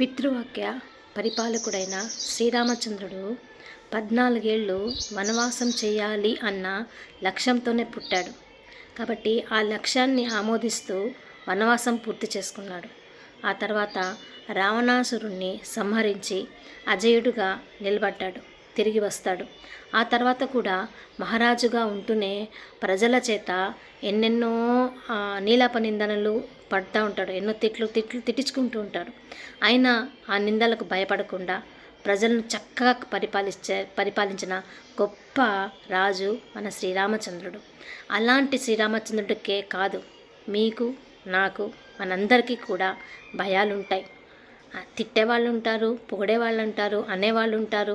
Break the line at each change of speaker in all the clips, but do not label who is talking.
పితృవాక్య పరిపాలకుడైన శ్రీరామచంద్రుడు పద్నాలుగేళ్ళు వనవాసం చేయాలి అన్న లక్ష్యంతోనే పుట్టాడు. కాబట్టి ఆ లక్ష్యాన్ని ఆమోదిస్తూ వనవాసం పూర్తి చేసుకున్నాడు. ఆ తర్వాత రావణాసురుణ్ణి సంహరించి అజయుడుగా నిలబడ్డాడు. తిరిగి వస్తాడు. ఆ తర్వాత కూడా మహారాజుగా ఉంటూనే ప్రజల చేత ఎన్నెన్నో నీలాప నిందనలు పడుతూ ఉంటాడు. ఎన్నో తిట్లు తిట్లు తిట్టించుకుంటూ ఉంటాడు. అయినా ఆ నిందలకు భయపడకుండా ప్రజలను చక్కగా పరిపాలించే పరిపాలించిన గొప్ప రాజు మన శ్రీరామచంద్రుడు. అలాంటి శ్రీరామచంద్రుడికే కాదు మీకు నాకు మనందరికీ కూడా భయాలుంటాయి. తిట్టేవాళ్ళు ఉంటారు పొగిడేవాళ్ళు ఉంటారు అనేవాళ్ళు ఉంటారు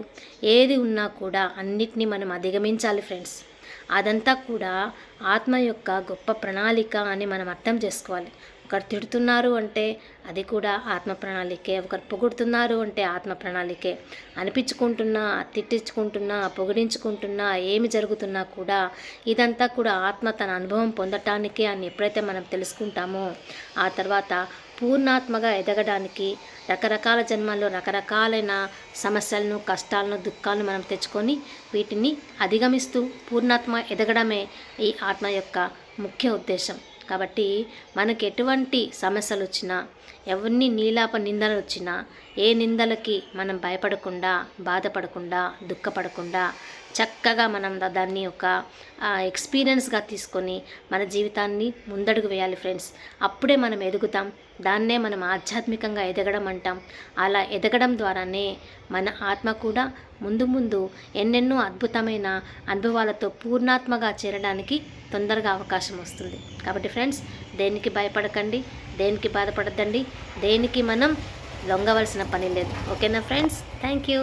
ఏది ఉన్నా కూడా అన్నిటినీ మనం అధిగమించాలి ఫ్రెండ్స్ అదంతా కూడా ఆత్మ యొక్క గొప్ప ప్రణాళిక అని మనం అర్థం చేసుకోవాలి. ఒకరు తిడుతున్నారు అంటే అది కూడా ఆత్మ ప్రణాళికే. ఒకరు పొగుడుతున్నారు అంటే ఆత్మ ప్రణాళికే. అనిపించుకుంటున్నా తిట్టించుకుంటున్నా పొగిడించుకుంటున్నా ఏమి జరుగుతున్నా కూడా ఇదంతా కూడా ఆత్మ తన అనుభవం పొందటానికే అని ఎప్పుడైతే మనం తెలుసుకుంటామో ఆ తర్వాత పూర్ణాత్మగా ఎదగడానికి రకరకాల జన్మల్లో రకరకాలైన సమస్యలను కష్టాలను దుఃఖాలను మనం తెచ్చుకొని వీటిని అధిగమిస్తూ పూర్ణాత్మ ఎదగడమే ఈ ఆత్మ యొక్క ముఖ్య ఉద్దేశం. కాబట్టి మనకు ఎటువంటి సమస్యలు వచ్చినా ఎవరిని నీలాప నిందలు వచ్చినా ఏ నిందలకి మనం భయపడకుండా బాధపడకుండా దుఃఖపడకుండా చక్కగా మనం దాన్ని ఒక ఎక్స్పీరియన్స్గా తీసుకొని మన జీవితాన్ని ముందడుగు వేయాలి ఫ్రెండ్స్ అప్పుడే మనం ఎదుగుతాం. దాన్నే మనం ఆధ్యాత్మికంగా ఎదగడం అంటాం. అలా ఎదగడం ద్వారానే మన ఆత్మ కూడా ముందు ముందు ఎన్నెన్నో అద్భుతమైన అనుభవాలతో పూర్ణాత్మగా చేరడానికి తొందరగా అవకాశం వస్తుంది. కాబట్టి ఫ్రెండ్స్ దేనికి భయపడకండి దేనికి బాధపడద్దండి దేనికి మనం లొంగవలసిన పని లేదు. ఓకేనా ఫ్రెండ్స్ థ్యాంక్ యూ